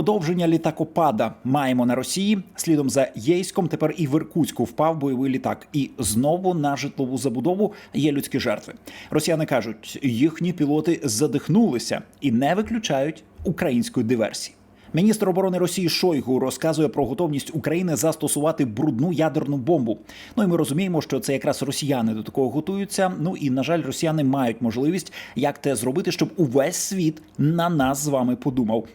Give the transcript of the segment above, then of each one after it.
Продовження літакопада маємо на Росії. Слідом за Єйськом тепер і в Іркутську впав бойовий літак. І знову на житлову забудову є людські жертви. Росіяни кажуть, їхні пілоти задихнулися і не виключають української диверсії. Міністр оборони Росії Шойгу розказує про готовність України застосувати брудну ядерну бомбу. Ну і ми розуміємо, що це якраз росіяни до такого готуються. Ну і на жаль, росіяни мають можливість як те зробити, щоб увесь світ на нас з вами подумав.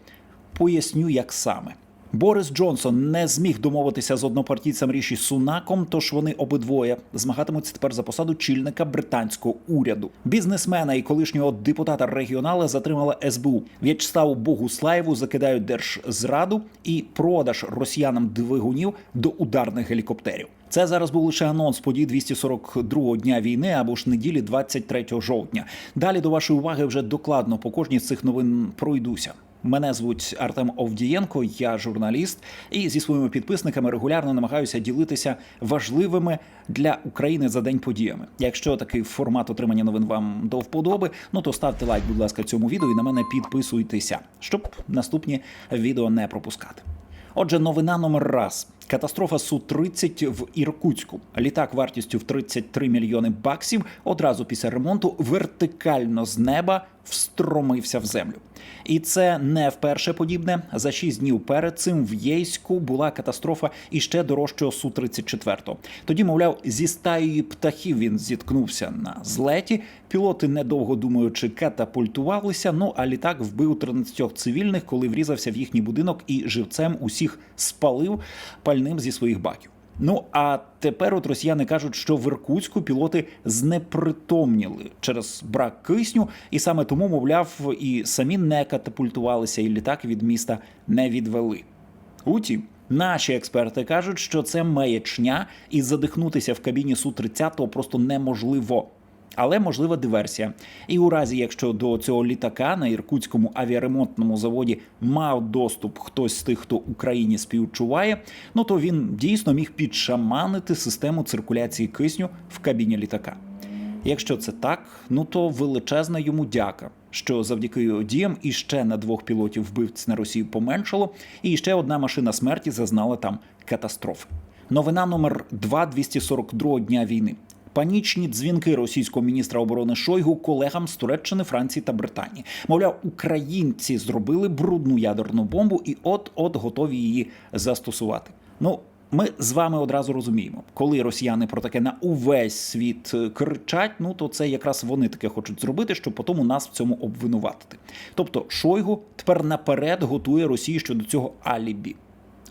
Поясню, як саме. Борис Джонсон не зміг домовитися з однопартійцем Ріші Сунаком, тож вони обидвоє змагатимуться тепер за посаду чільника британського уряду. Бізнесмена і колишнього депутата регіонала затримала СБУ. В'ячеславу Богуслаєву закидають держзраду і продаж росіянам двигунів до ударних гелікоптерів. Це зараз був лише анонс подій 242-го дня війни або ж неділі 23 жовтня. Далі до вашої уваги вже докладно по кожній з цих новин пройдуся. Мене звуть Артем Овдієнко, я журналіст, і зі своїми підписниками регулярно намагаюся ділитися важливими для України за день подіями. Якщо такий формат отримання новин вам до вподоби, ну то ставте лайк, будь ласка, цьому відео і на мене підписуйтеся, щоб наступні відео не пропускати. Отже, новина номер раз. Катастрофа су 30 в Іркутську. Літак вартістю в 33 мільйони баксів одразу після ремонту вертикально з неба встромився в землю. І це не вперше подібне. За шість днів перед цим в Єйську була катастрофа іще дорожчого су 34 Тоді, мовляв, зі стаєю птахів він зіткнувся на злеті. Пілоти, недовго думаючи, катапультувалися. Ну а літак вбив 13 цивільних, коли врізався в їхній будинок і живцем усіх спалив пальним зі своїх баків. Ну а тепер от росіяни кажуть, що в Іркутську пілоти знепритомніли через брак кисню, і саме тому, мовляв, і самі не катапультувалися, і літак від міста не відвели. Утім, наші експерти кажуть, що це маячня, і задихнутися в кабіні су 30 просто неможливо. Але можлива диверсія. І у разі, якщо до цього літака на іркутському авіаремонтному заводі мав доступ хтось з тих, хто Україні співчуває, ну то він дійсно міг підшаманити систему циркуляції кисню в кабіні літака. Якщо це так, ну то величезна йому дяка, що завдяки його діям іще на двох пілотів вбивць на Росію поменшало, і ще одна машина смерті зазнала там катастрофи. Новина номер 2 242 дня війни. Панічні дзвінки російського міністра оборони Шойгу колегам з Туреччини, Франції та Британії. Мовляв, українці зробили брудну ядерну бомбу і от-от готові її застосувати. Ну. Ми з вами одразу розуміємо, коли росіяни про таке на увесь світ е, кричать, ну то це якраз вони таке хочуть зробити, щоб потім нас в цьому обвинуватити. Тобто Шойгу тепер наперед готує Росії щодо цього алібі.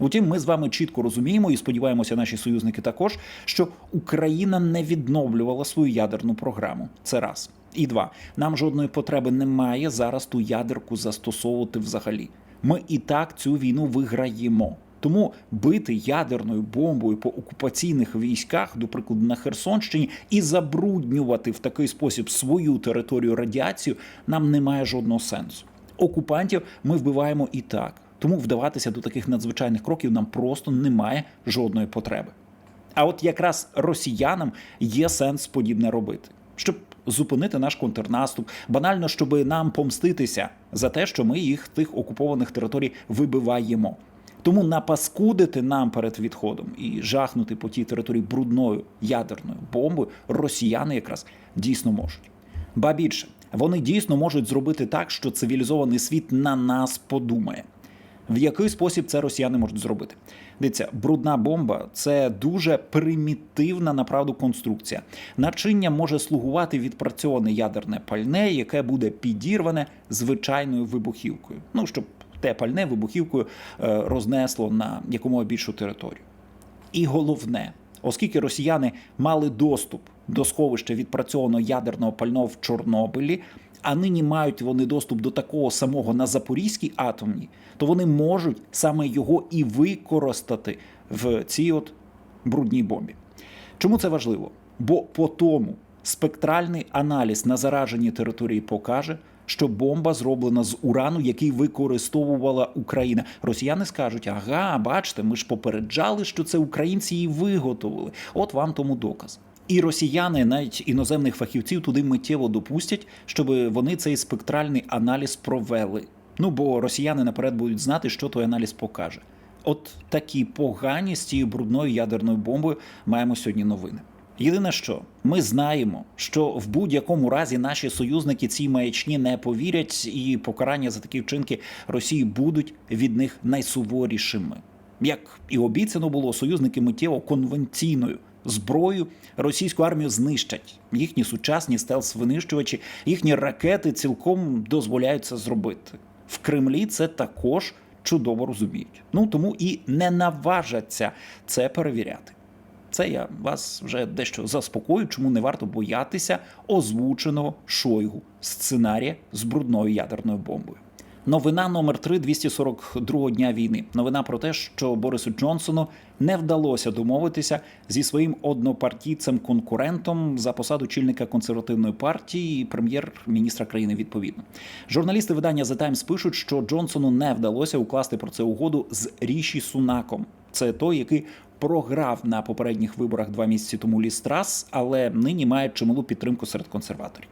Утім, ми з вами чітко розуміємо і сподіваємося, наші союзники також, що Україна не відновлювала свою ядерну програму. Це раз. І два. Нам жодної потреби немає зараз ту ядерку застосовувати взагалі. Ми і так цю війну виграємо. Тому бити ядерною бомбою по окупаційних військах, до прикладу на Херсонщині, і забруднювати в такий спосіб свою територію радіацію нам немає жодного сенсу. Окупантів ми вбиваємо і так. Тому вдаватися до таких надзвичайних кроків нам просто немає жодної потреби. А от якраз росіянам є сенс подібне робити, щоб зупинити наш контрнаступ, банально, щоб нам помститися за те, що ми їх тих окупованих територій вибиваємо. Тому напаскудити нам перед відходом і жахнути по тій території брудною ядерною бомбою росіяни якраз дійсно можуть. Ба більше вони дійсно можуть зробити так, що цивілізований світ на нас подумає. В який спосіб це росіяни можуть зробити? Дивіться, брудна бомба це дуже примітивна направду конструкція. Начиння може слугувати відпрацьоване ядерне пальне, яке буде підірване звичайною вибухівкою. Ну щоб те пальне вибухівкою е, рознесло на якомога більшу територію. І головне, оскільки росіяни мали доступ до сховища відпрацьованого ядерного пального в Чорнобилі, а нині мають вони доступ до такого самого на Запорізькій атомній, то вони можуть саме його і використати в цій от брудній бомбі. Чому це важливо? Бо по тому спектральний аналіз на зараженій території покаже, що бомба зроблена з урану, який використовувала Україна. Росіяни скажуть: ага, бачите, ми ж попереджали, що це українці її виготовили. От вам тому доказ. І росіяни, навіть іноземних фахівців, туди миттєво допустять, щоб вони цей спектральний аналіз провели. Ну бо росіяни наперед будуть знати, що той аналіз покаже. От такі погані з цією брудною ядерною бомбою маємо сьогодні новини. Єдине, що ми знаємо, що в будь-якому разі наші союзники цій маячні не повірять, і покарання за такі вчинки Росії будуть від них найсуворішими. Як і обіцяно було, союзники миттєво конвенційною зброєю російську армію знищать. Їхні сучасні стелс-винищувачі, їхні ракети цілком дозволяють це зробити. В Кремлі це також чудово розуміють. Ну тому і не наважаться це перевіряти. Це я вас вже дещо заспокою, чому не варто боятися озвученого Шойгу сценарія з брудною ядерною бомбою. Новина номер 3 242 дня війни. Новина про те, що Борису Джонсону не вдалося домовитися зі своїм однопартійцем конкурентом за посаду чільника консервативної партії і прем'єр-міністра країни. Відповідно, журналісти видання The Times пишуть, що Джонсону не вдалося укласти про це угоду з Ріші Сунаком. Це той, який програв на попередніх виборах два місяці тому Лістрас, але нині має чималу підтримку серед консерваторів.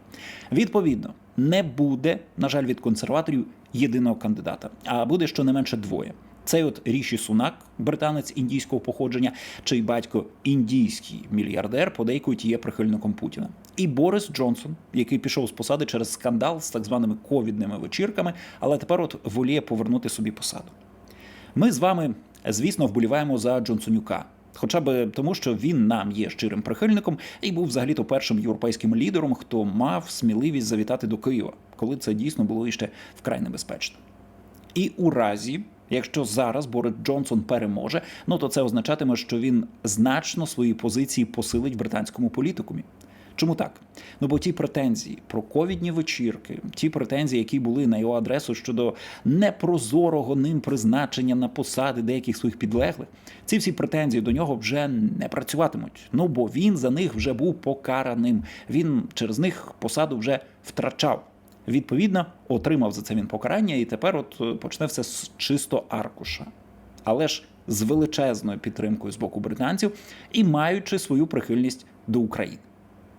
Відповідно, не буде, на жаль, від консерваторів єдиного кандидата, а буде щонайменше двоє. Цей от Ріші Сунак, британець індійського походження, чий батько індійський мільярдер, подейкують є прихильником Путіна. І Борис Джонсон, який пішов з посади через скандал з так званими ковідними вечірками, але тепер от воліє повернути собі посаду. Ми з вами, звісно, вболіваємо за Джонсонюка. Хоча б тому, що він нам є щирим прихильником і був взагалі-то першим європейським лідером, хто мав сміливість завітати до Києва, коли це дійсно було іще вкрай небезпечно. І у разі, якщо зараз Борис Джонсон переможе, ну то це означатиме, що він значно свої позиції посилить в британському політикумі. Чому так? Ну бо ті претензії про ковідні вечірки, ті претензії, які були на його адресу щодо непрозорого ним призначення на посади деяких своїх підлеглих, ці всі претензії до нього вже не працюватимуть. Ну бо він за них вже був покараним. Він через них посаду вже втрачав. Відповідно, отримав за це він покарання, і тепер от почне все з чисто аркуша. Але ж з величезною підтримкою з боку британців і маючи свою прихильність до України.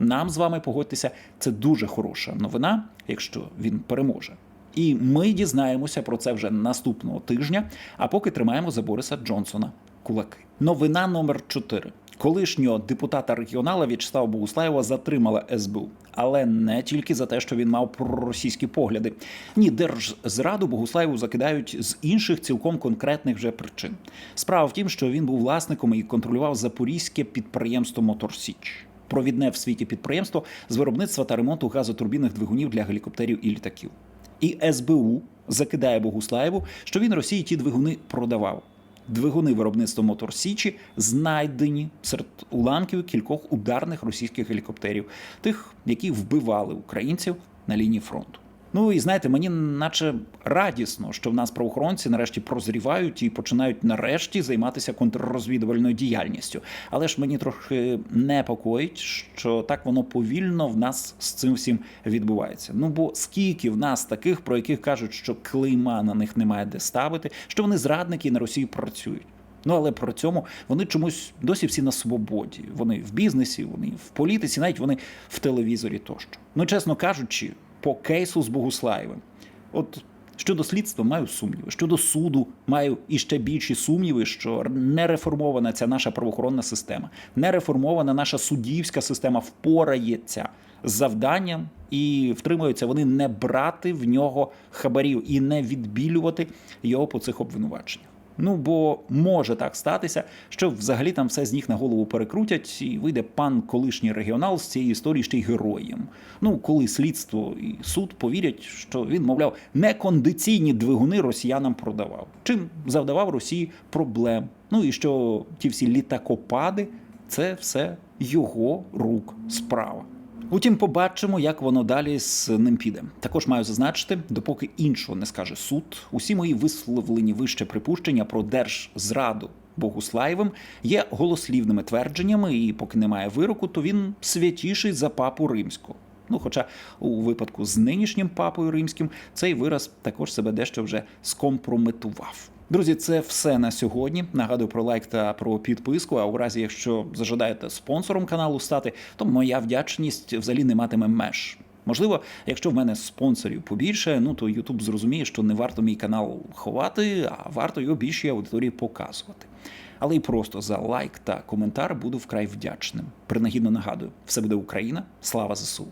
Нам з вами погодьтеся, це дуже хороша новина, якщо він переможе. І ми дізнаємося про це вже наступного тижня. А поки тримаємо за Бориса Джонсона кулаки. Новина номер 4. Колишнього депутата регіонала В'ячеслава Богуслаєва затримала СБУ, але не тільки за те, що він мав проросійські погляди. Ні, держзраду Богуслаєву закидають з інших цілком конкретних вже причин. Справа в тім, що він був власником і контролював запорізьке підприємство Моторсіч провідне в світі підприємство з виробництва та ремонту газотурбінних двигунів для гелікоптерів і літаків. І СБУ закидає Богуслаєву, що він Росії ті двигуни продавав. Двигуни виробництва Мотор Січі знайдені серед уламків кількох ударних російських гелікоптерів, тих, які вбивали українців на лінії фронту. Ну і знаєте, мені наче радісно, що в нас правоохоронці нарешті прозрівають і починають нарешті займатися контррозвідувальною діяльністю. Але ж мені трохи непокоїть, що так воно повільно в нас з цим всім відбувається. Ну бо скільки в нас таких, про яких кажуть, що клейма на них немає де ставити, що вони зрадники і на Росії працюють. Ну але при цьому вони чомусь досі всі на свободі. Вони в бізнесі, вони в політиці, навіть вони в телевізорі тощо. Ну, чесно кажучи по кейсу з Богуслаєвим. От щодо слідства маю сумніви. Щодо суду маю іще більші сумніви, що не реформована ця наша правоохоронна система, не реформована наша суддівська система впорається з завданням і втримуються вони не брати в нього хабарів і не відбілювати його по цих обвинуваченнях. Ну бо може так статися, що взагалі там все з ніг на голову перекрутять, і вийде пан колишній регіонал з цієї історії ще й героєм. Ну коли слідство і суд повірять, що він, мовляв, некондиційні двигуни росіянам продавав, чим завдавав Росії проблем. Ну і що ті всі літакопади це все його рук справа. Утім, побачимо, як воно далі з ним піде. Також маю зазначити, допоки іншого не скаже суд, усі мої висловлені вище припущення про держзраду Богуслаєвим є голослівними твердженнями, і поки немає вироку, то він святіший за папу римського. Ну, хоча у випадку з нинішнім папою римським цей вираз також себе дещо вже скомпрометував. Друзі, це все на сьогодні. Нагадую про лайк та про підписку. А у разі, якщо зажадаєте спонсором каналу стати, то моя вдячність взагалі не матиме меж. Можливо, якщо в мене спонсорів побільше, ну то Ютуб зрозуміє, що не варто мій канал ховати, а варто його більшій аудиторії показувати. Але й просто за лайк та коментар буду вкрай вдячним. Принагідно нагадую, все буде Україна, слава ЗСУ.